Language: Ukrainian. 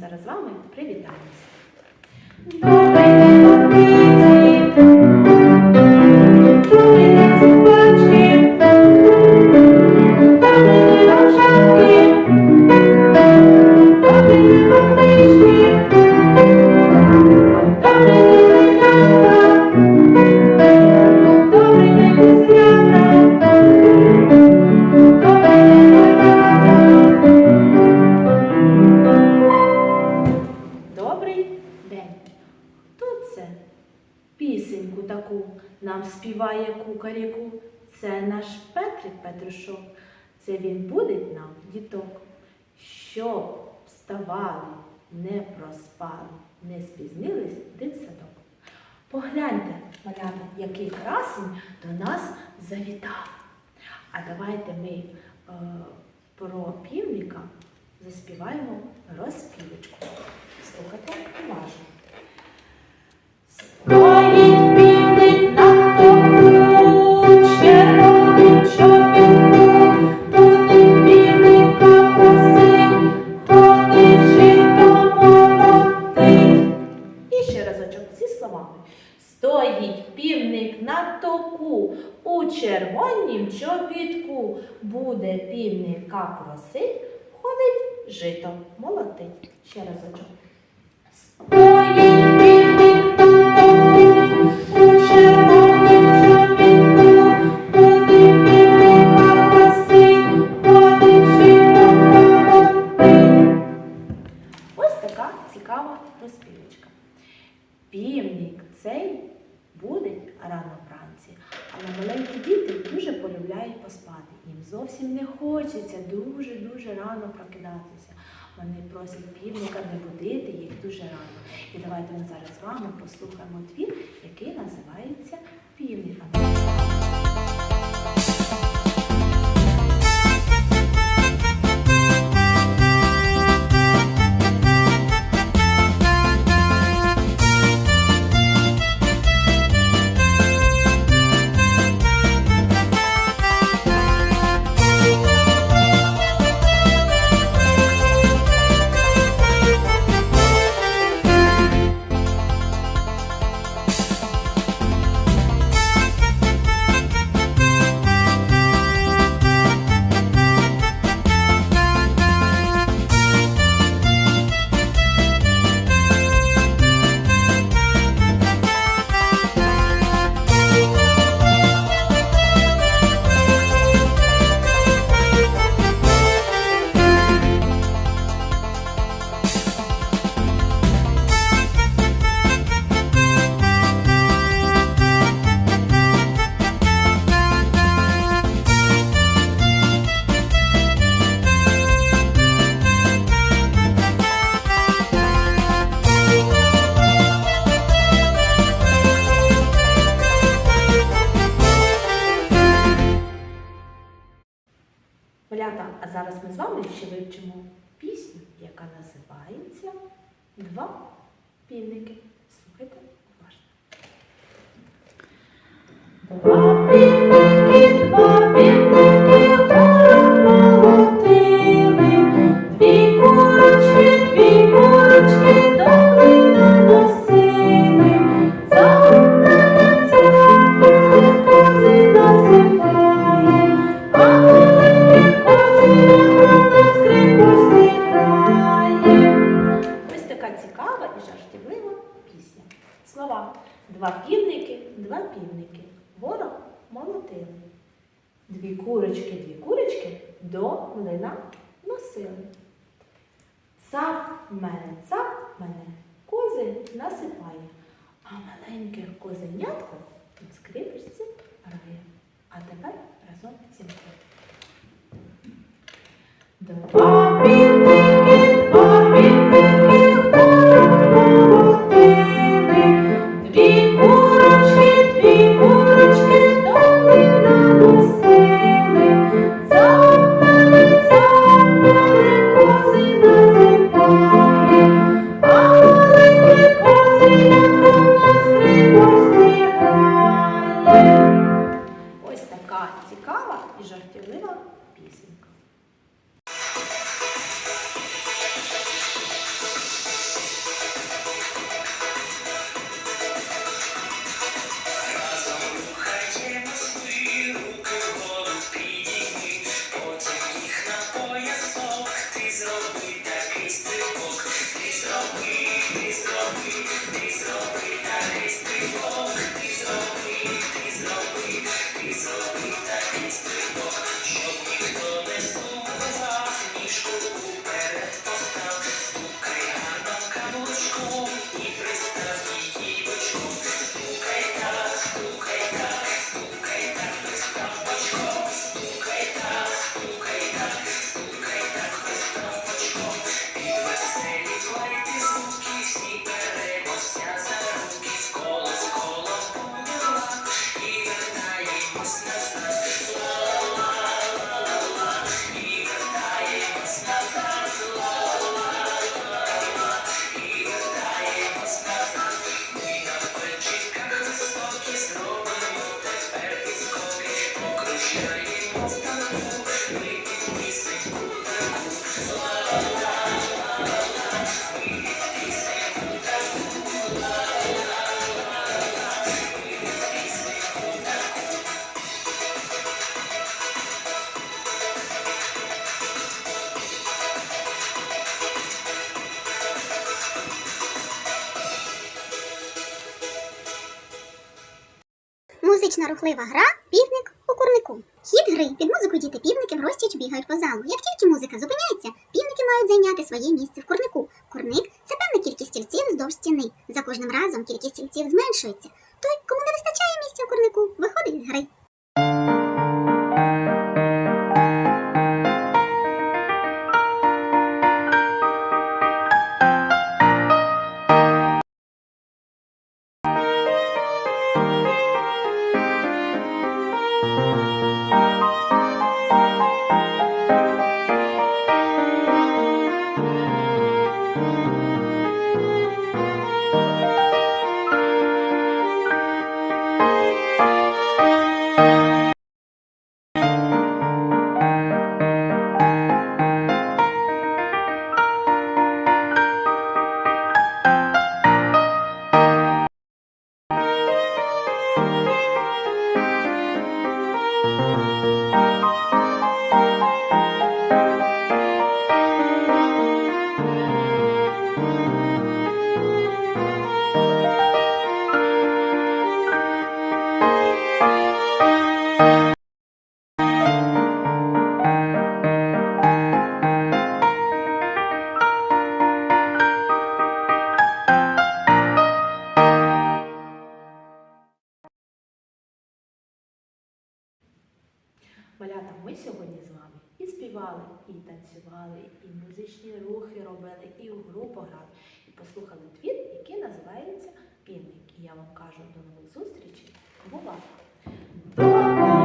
зараз з вами привітаємося. Наш Петрик Петрушок. Це він буде нам, діток, щоб вставали, не проспали, не спізнились дитсадок. Погляньте, малята, який красень до нас завітав. А давайте ми е, про півника заспіваємо розпівочку. Слухайте уважно. Жито молотить. Ще разочок. Стоїть півник на тому, у червоним чобітку, буде півника просить, ходить жито. Ось така цікава розпівочка. Півник цей буде рано вранці, але маленькі діти дуже полюбляють поспати. Їм зовсім не хочеться дуже-дуже рано прокидатися. Вони просять півника не будити їх дуже рано. І давайте ми зараз з вами послухаємо твір, який називається Півник. Малята, а зараз ми з вами ще вивчимо пісню, яка називається Два півники. Слухайте уважно. Курочки, дві курочки до млина носили. Цап мене, цап мене, кози насипає, а маленьке козенятко під скріпочці грає. А тепер разом зі мною. Музична рухлива гра Півник у курнику. Хід гри під музику діти півники в розтіч бігають по залу. Як тільки музика зупиняється, півники мають зайняти своє місце в курнику. Курник це певна кількість стільців вздовж стіни. За кожним разом кількість стільців зменшується. Той, кому не вистачає місця у курнику, виходить з гри. Малята, співали, і танцювали, і музичні рухи робили, і у групу грали, і послухали твір, який називається Пінник. І я вам кажу до нових зустрічей. Бувайте!